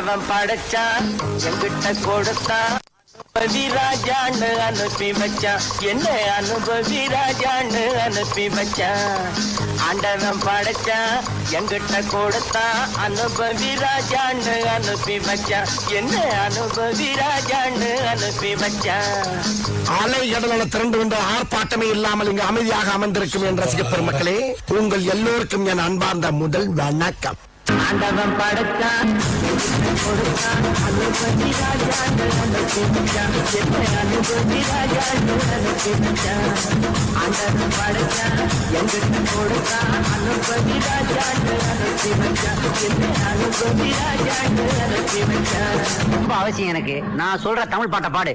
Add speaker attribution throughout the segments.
Speaker 1: ஆண்டவன் படைச்சான் எங்கிட்ட கொடுத்தான் அனுபவி ராஜான்னு அனுப்பி வச்சான் என்ன அனுபவி ராஜான்னு அனுப்பி வச்சான் ஆண்டவன் படைச்சான் எங்கிட்ட கொடுத்தான் அனுபவி ராஜான்னு அனுப்பி வச்சான் என்ன அனுபவி ராஜான்னு அனுப்பி வச்சான்
Speaker 2: அலை கடலான திரண்டு வந்த ஆர்ப்பாட்டமே இல்லாமல் இங்கு அமைதியாக அமர்ந்திருக்கும் என் ரசிக பெருமக்களே உங்கள் எல்லோருக்கும் என் அன்பார்ந்த முதல் வணக்கம்.
Speaker 1: ஆண்டவன் படைச்சான் கொடுத்தான் அனுபவி ராஜான்னு அனுப்பி அனுபவி ராஜான்னு அனுப்பி ஆண்டவன் படைச்சான் எங்கிட்ட கொடுத்தான். அனுபவி அனுப்பி வச்சான் அனுபவி அனுப்பி வச்சான்
Speaker 3: ரொம்ப அவசியம் எனக்கு. நான் சொல்ற தமிழ் பாட்டை பாடு.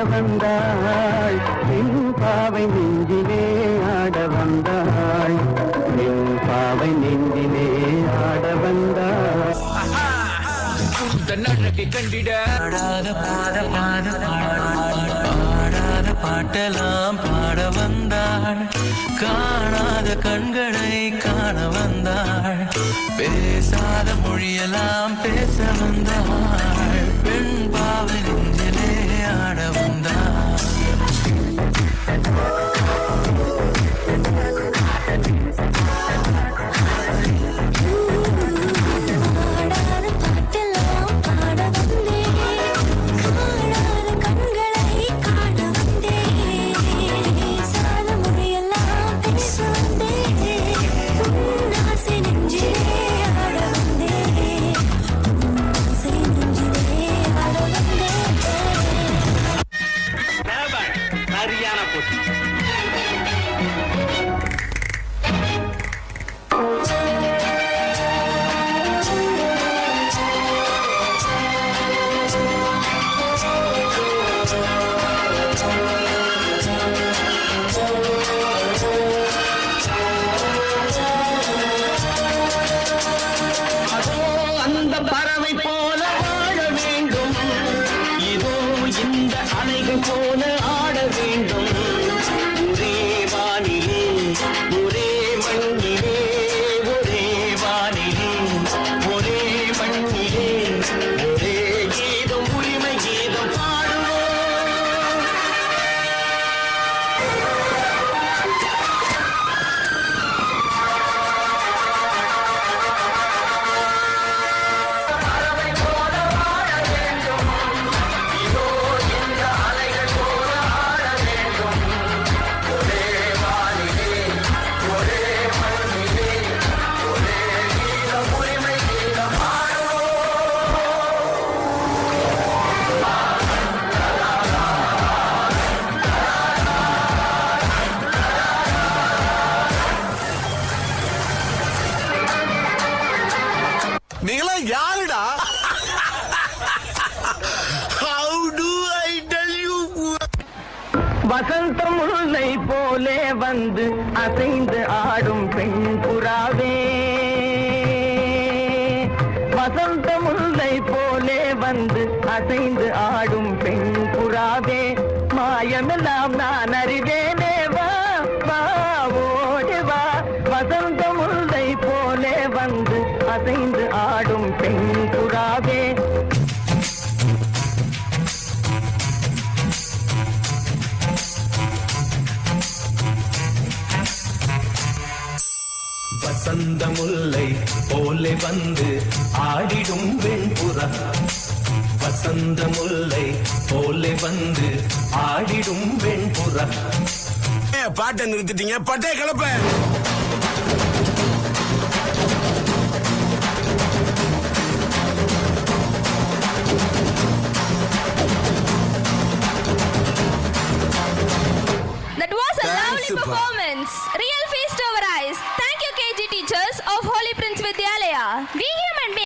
Speaker 1: பேச வந்தாள் என் பாவை நெஞ்சிலே ஆட வந்தாள் என் பாவை நெஞ்சிலே ஆட வந்தாள்
Speaker 4: பாடாத பாட பாட பாடாத பாட்டெல்லாம் பாட வந்தாள். காணாத கண்களை காண வந்தாள். பேசாத மொழியெல்லாம் பேச வந்தாள். பெண்
Speaker 1: don't know.
Speaker 2: நீங்களா யாருடா? How do I tell you?
Speaker 1: வசந்த முல்லை போலே வந்து அசைந்து ஆடும் பெண் புறாவே. வசந்த முல்லை போலே வந்து அசைந்து ஆடும் பெண் புறாவே. மாயமெல்லாம் நான் அறிவேனே வா வா ஓடி வா. வசந்த முல்லை போலே வந்து அசைந்து ஆடும் பெண் புறாவே
Speaker 4: வசந்த முல்லை போலே வந்து ஆடிடும் வெண்புறா வசந்த முல்லை போலே வந்து ஆடிடும் வெண்புறா
Speaker 2: பாட்டை நிறுத்திட்டீங்க பட்டே கிளப்ப
Speaker 5: performance.